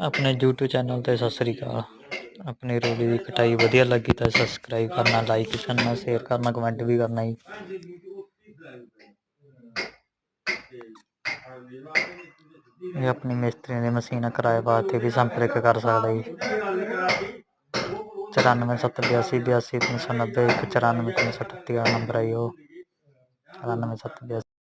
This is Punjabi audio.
ਆਪਣੇ YouTube ਚੈਨਲ ਤੇ ਸਤਿ ਸ੍ਰੀ ਅਕਾਲ। ਆਪਣੀ ਰੋਲੀ ਦੀ ਕਟਾਈ ਵਧੀਆ ਲੱਗੀ ਤਾਂ ਸਬਸਕ੍ਰਾਈਬ ਕਰਨਾ ਲਾਈਕ ਕਰਨਾ ਸ਼ੇਅਰ ਕਰਨਾ ਕਮੈਂਟ ਵੀ ਕਰਨਾ ਜੀ। ਇਹ ਆਪਣੀ ਮਿਸਤਰੀਆਂ ਦੀ ਮਸ਼ੀਨ ਕਿਰਾਏ ਵਾਸਤੇ ਵੀ ਸੰਪਰਕ ਕਰ ਸਕਦਾ ਜੀ। ਚੁਰਾਨਵੇਂ ਸੱਤ ਬਿਆਸੀ ਬਿਆਸੀ ਤਿੰਨ ਸੌ ਨੱਬੇ, ਇੱਕ ਚੁਰਾਨਵੇਂ ਤਿੰਨ ਸੌ ਅਠੱਤੀ ਵਾਲਾ ਨੰਬਰ ਹੈ ਜੀ ਉਹ। ਚੁਰਾਨਵੇਂ ਸੱਤ ਬਿਆਸੀ।